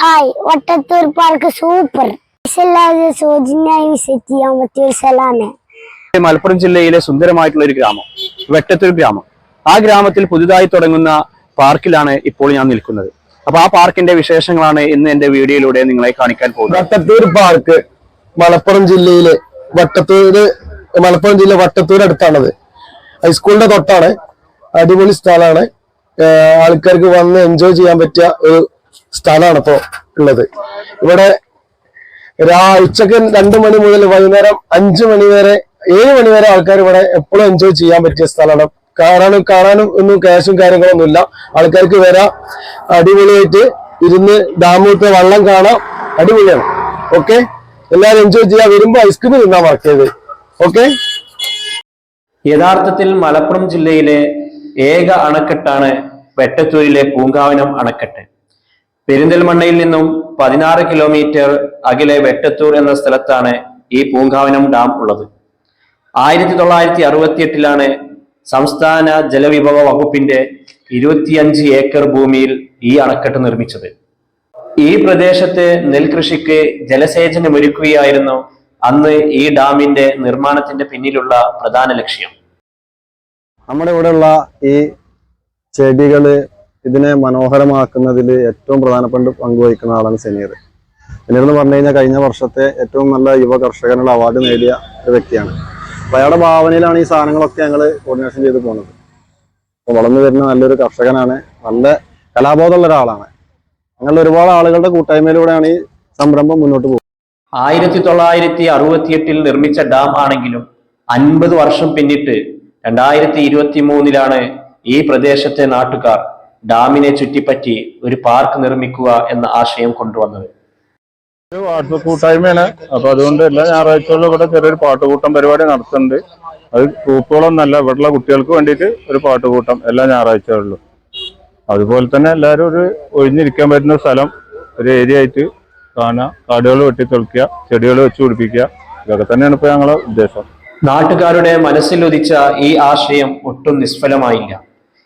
Hi Vattathur park super സൗജന്യമായി visit ചെയ്യാൻ പറ്റിയ ഒരു സ്ഥലമാണ് മലപ്പുറം ജില്ലയിലെ സുന്ദരമായിട്ടുള്ള ഒരു ഗ്രാമം വെട്ടത്തൂർ ഗ്രാമം. ആ ഗ്രാമത്തിൽ പുതുതായി തുടങ്ങുന്ന പാർക്കിലാണ് ഇപ്പോൾ ഞാൻ നിൽക്കുന്നത്. അപ്പൊ ആ പാർക്കിന്റെ വിശേഷങ്ങളാണ് ഇന്ന് എന്റെ വീഡിയോയിലൂടെ നിങ്ങളെ കാണിക്കാൻ പോകുന്നത്. വട്ടത്തൂർ പാർക്ക് മലപ്പുറം ജില്ലയിലെ വട്ടത്തൂർ മലപ്പുറം ജില്ല വട്ടത്തൂർ അടുത്താണത്. ഹൈസ്കൂളിന്റെ തൊട്ടാണ്. അടിപൊളി സ്ഥലമാണ്. ആൾക്കാർക്ക് വന്ന് എൻജോയ് ചെയ്യാൻ പറ്റിയ ഒരു സ്ഥലമാണ് ഇപ്പോ ഉള്ളത്. ഇവിടെ രാ ഉച്ചയ്ക്ക് രണ്ട് മണി മുതൽ വൈകുന്നേരം അഞ്ചു മണി വരെ ഏഴ് മണി വരെ ആൾക്കാർ ഇവിടെ എപ്പോഴും എൻജോയ് ചെയ്യാൻ പറ്റിയ സ്ഥലമാണ്. കാണാനും കാണാനും ഒന്നും ക്യാഷും കാര്യങ്ങളൊന്നും ഇല്ല. ആൾക്കാർക്ക് വരാം. അടിപൊളിയായിട്ട് ഇരുന്ന് ഡാമിലത്തെ വള്ളം കാണാം. അടിപൊളിയാണ്. ഓക്കെ എല്ലാവരും എൻജോയ് ചെയ്യാൻ വരുമ്പോ ഐസ്ക്രീം തിന്നാൻ മറക്കരുത് ഓക്കെ യഥാർത്ഥത്തിൽ മലപ്പുറം ജില്ലയിലെ ഏക അണക്കെട്ടാണ് വെട്ടത്തൂരിലെ പൂങ്കാവനം അണക്കെട്ട്. പെരിന്തൽമണ്ണയിൽ നിന്നും പതിനാറ് കിലോമീറ്റർ അകലെ വെട്ടത്തൂർ എന്ന സ്ഥലത്താണ് ഈ പൂങ്കാവനം ഡാം ഉള്ളത്. ആയിരത്തി തൊള്ളായിരത്തി അറുപത്തിയെട്ടിലാണ് സംസ്ഥാന ജലവിഭവ വകുപ്പിന്റെ ഇരുപത്തിയഞ്ച് ഏക്കർ ഭൂമിയിൽ ഈ അണക്കെട്ട് നിർമ്മിച്ചത്. ഈ പ്രദേശത്ത് നെൽകൃഷിക്ക് ജലസേചനമൊരുക്കുകയായിരുന്നു അന്ന് ഈ ഡാമിന്റെ നിർമ്മാണത്തിന്റെ പിന്നിലുള്ള പ്രധാന ലക്ഷ്യം. നമ്മുടെ ഇവിടെയുള്ള ഈ ചെടികൾ ഇതിനെ മനോഹരമാക്കുന്നതിൽ ഏറ്റവും പ്രധാനപ്പെട്ട പങ്ക് വഹിക്കുന്ന ആളാണ് സെനീർ. സെനീർ എന്ന് പറഞ്ഞു കഴിഞ്ഞാൽ കഴിഞ്ഞ വർഷത്തെ ഏറ്റവും നല്ല യുവ കർഷകനുള്ള അവാർഡ് നേടിയ ഒരു വ്യക്തിയാണ്. അപ്പോൾ അയാളുടെ ഭാവനയിലാണ് ഈ സാധനങ്ങളൊക്കെ ഞങ്ങൾ കോർഡിനേഷൻ ചെയ്ത് പോകുന്നത് അപ്പോൾ വളർന്നു വരുന്ന നല്ലൊരു കർഷകനാണ്. നല്ല കലാബോധമുള്ള ഒരാളാണ്. അങ്ങനെ ഒരുപാട് ആളുകളുടെ കൂട്ടായ്മയിലൂടെയാണ് ഈ സംരംഭം മുന്നോട്ട് പോകുന്നത്. ആയിരത്തി തൊള്ളായിരത്തി അറുപത്തിയെട്ടിൽ നിർമ്മിച്ച ഡാം ആണെങ്കിലും അൻപത് വർഷം പിന്നിട്ട് രണ്ടായിരത്തി ഇരുപത്തി മൂന്നിലാണ് ഈ പ്രദേശത്തെ നാട്ടുകാർ ഡാമിനെ ചുറ്റിപ്പറ്റി ഒരു പാർക്ക് നിർമ്മിക്കുക എന്ന ആശയം കൊണ്ടുവന്നത്. ഒരു വാട്സപ്പ് കൂട്ടായ്മയാണ്. അപ്പൊ അതുകൊണ്ട് എല്ലാ ഞായറാഴ്ചകളിലും ഇവിടെ ചെറിയൊരു പാട്ടുകൂട്ടം പരിപാടി നടത്തുന്നുണ്ട്. അത് ഗ്രൂപ്പുകളൊന്നല്ല ഇവിടെയുള്ള കുട്ടികൾക്ക് വേണ്ടിയിട്ട് ഒരു പാട്ടുകൂട്ടം എല്ലാ ഞായറാഴ്ചകളിലും. അതുപോലെ തന്നെ എല്ലാവരും ഒരു ഒഴിഞ്ഞിരിക്കാൻ പറ്റുന്ന സ്ഥലം ഒരു ഏരിയ ആയിട്ട് കാണുക. കാടുകൾ വെട്ടി തെളിക്കുക ചെടികൾ വെച്ച് പിടിപ്പിക്കുക. ഇതൊക്കെ തന്നെയാണ് ഇപ്പൊ ഞങ്ങളുടെ ഉദ്ദേശം. നാട്ടുകാരുടെ മനസ്സിലുദിച്ച ഈ ആശയം ഒട്ടും നിഷ്ഫലമായില്ല.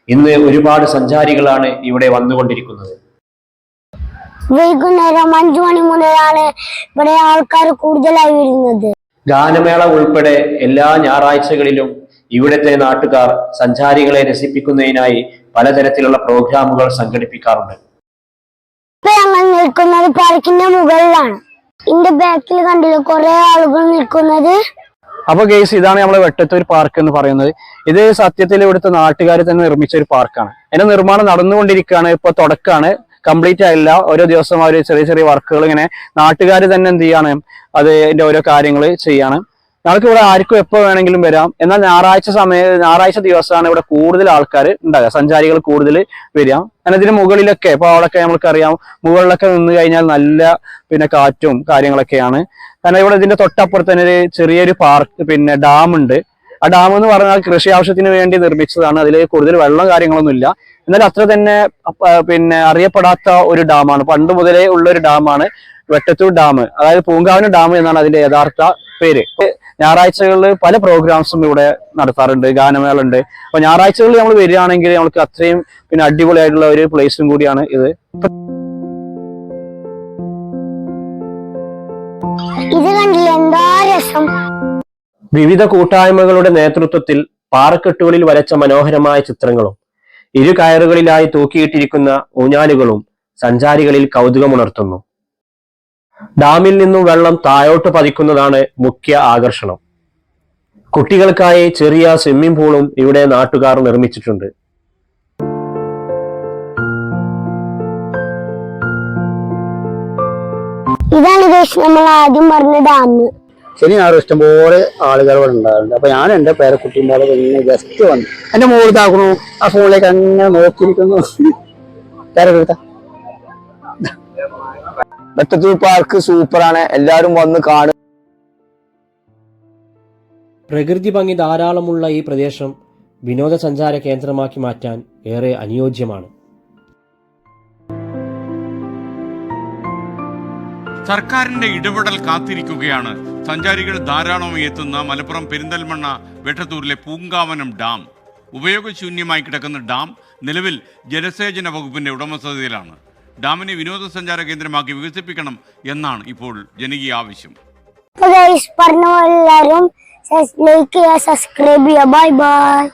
ഇന്ന് ഒരുപാട് സഞ്ചാരികളാണ് ഇവിടെ വന്നുകൊണ്ടിരിക്കുന്നത്. വൈകുന്നേരം അഞ്ചു മണി മുതലാണ് ഇവിടെ ആൾക്കാർ കൂടുതലായി വരുന്നത്. ഗാനമേള ഉൾപ്പെടെ എല്ലാ ഞായറാഴ്ചകളിലും ഇവിടുത്തെ നാട്ടുകാർ സഞ്ചാരികളെ രസിപ്പിക്കുന്നതിനായി പലതരത്തിലുള്ള പ്രോഗ്രാമുകൾ സംഘടിപ്പിക്കാറുണ്ട്. ഇപ്പൊ ഞങ്ങൾ നിൽക്കുന്നത് പാർക്കിന്റെ മുകളിലാണ്. ഇതിന്റെ ബാക്കിൽ കണ്ടില്ല കുറെ ആളുകൾ നിൽക്കുന്നത്? അപ്പൊ ഗെയ്സ് ഇതാണ് നമ്മളെ വെട്ടത്തൂർ പാർക്ക് എന്ന് പറയുന്നത്. ഇത് സത്യത്തിൽ ഇവിടുത്തെ നാട്ടുകാർ തന്നെ നിർമ്മിച്ച ഒരു പാർക്കാണ് അതിന്റെ നിർമ്മാണം നടന്നുകൊണ്ടിരിക്കുകയാണ് ഇപ്പൊ തുടക്കമാണ് കംപ്ലീറ്റ് ആയില്ല. ഓരോ ദിവസം അവർ ചെറിയ ചെറിയ വർക്കുകൾ ഇങ്ങനെ നാട്ടുകാർ തന്നെ എന്ത് ചെയ്യാണ് അത് അതിന്റെ ഓരോ കാര്യങ്ങൾ ചെയ്യാണ്. ഞങ്ങൾക്ക് ഇവിടെ ആർക്കും എപ്പോ വേണമെങ്കിലും വരാം. എന്നാൽ ഞായറാഴ്ച സമയ ഞായറാഴ്ച ദിവസമാണ് ഇവിടെ കൂടുതൽ ആൾക്കാർ ഉണ്ടാകുക സഞ്ചാരികൾ കൂടുതൽ വരിക. ഇതിന് മുകളിലൊക്കെ ഇപ്പൊ അവിടെയൊക്കെ നമ്മൾക്കറിയാം. മുകളിലൊക്കെ നിന്ന് കഴിഞ്ഞാൽ നല്ല പിന്നെ കാറ്റും കാര്യങ്ങളൊക്കെയാണ്. കാരണം ഇവിടെ ഇതിന്റെ തൊട്ടപ്പുറത്ത് തന്നെ ഒരു ചെറിയൊരു പാർക്ക് പിന്നെ ഡാം ഉണ്ട്. ആ ഡാം എന്ന് പറഞ്ഞാൽ കൃഷി ആവശ്യത്തിന് വേണ്ടി നിർമ്മിച്ചതാണ്. അതിൽ കൂടുതൽ വെള്ളം കാര്യങ്ങളൊന്നും ഇല്ല. എന്നാൽ അത്ര തന്നെ പിന്നെ അറിയപ്പെടാത്ത ഒരു ഡാമാണ്. പണ്ട് മുതലേ ഉള്ള ഒരു ഡാമാണ്. വെട്ടത്തൂർ ഡാം അതായത് പൂങ്കാവന ഡാം എന്നാണ് അതിന്റെ യഥാർത്ഥ പേര്. ഞായറാഴ്ചകളിൽ പല പ്രോഗ്രാംസും ഇവിടെ നടത്താറുണ്ട് ഗാനമേള ഉണ്ട് അപ്പൊ ഞായറാഴ്ചകളിൽ നമ്മൾ വരികയാണെങ്കിൽ നമ്മൾക്ക് അത്രയും പിന്നെ അടിപൊളിയായിട്ടുള്ള ഒരു പ്ലേസും കൂടിയാണ് ഇത്. ഇത് കണ്ടില്ല? എന്താ രസം? വിവിധ കൂട്ടായ്മകളുടെ നേതൃത്വത്തിൽ പാറക്കെട്ടുകളിൽ വരച്ച മനോഹരമായ ചിത്രങ്ങളും ഇരു കയറുകളിലായി തൂക്കിയിട്ടിരിക്കുന്ന ഊഞ്ഞാലുകളും സഞ്ചാരികളിൽ കൗതുകമുണർത്തുന്നു. ഡാമിൽ നിന്നും വെള്ളം താഴോട്ട് പതിക്കുന്നതാണ് മുഖ്യ ആകർഷണം. കുട്ടികൾക്കായി ചെറിയ സ്വിമ്മിംഗ് പൂളും ഇവിടെ നാട്ടുകാർ നിർമ്മിച്ചിട്ടുണ്ട്. ഇതാണ് നമ്മൾ ആദ്യം പറഞ്ഞ ഡാം. ശനി ഞായറും ഇഷ്ടംപോലെ ആളുകൾ ഇവിടെ ഉണ്ടാകുന്നുണ്ട് അപ്പൊ ഞാൻ എന്റെ പേരക്കുട്ടീന്റെ ഇങ്ങനെ ജസ്റ്റ് വന്നു എന്റെ മോളിതാക്കണു. ആ ഫോണിലേക്ക് അങ്ങനെ നോക്കിയിരിക്കുന്നു. പേരെടുത്ത വെട്ടത്തൂർ പാർക്ക് സൂപ്പറാണ്. എല്ലാവരും വന്ന് കാണും. പ്രകൃതി ഭംഗി ധാരാളമുള്ള ഈ പ്രദേശം വിനോദസഞ്ചാര കേന്ദ്രമാക്കി മാറ്റാൻ ഏറെ അനുയോജ്യമാണ്. സർക്കാരിന്റെ ഇടപെടൽ കാത്തിരിക്കുകയാണ്. സഞ്ചാരികൾ ധാരാളമായി എത്തുന്ന മലപ്പുറം പെരിന്തൽമണ്ണ വെട്ടത്തൂരിലെ പൂങ്കാവനം ഡാം. ഉപയോഗശൂന്യമായി കിടക്കുന്ന ഡാം നിലവിൽ ജലസേചന വകുപ്പിന്റെ ഉടമസ്ഥതയിലാണ്. ഡാമിനെ വിനോദസഞ്ചാര കേന്ദ്രമാക്കി വികസിപ്പിക്കണം എന്നാണ് ഇപ്പോൾ ജനകീയ ആവശ്യം. പറഞ്ഞ എല്ലാവരും സബ്സ്ക്രൈബ് ചെയ്യുക ബൈ ബൈ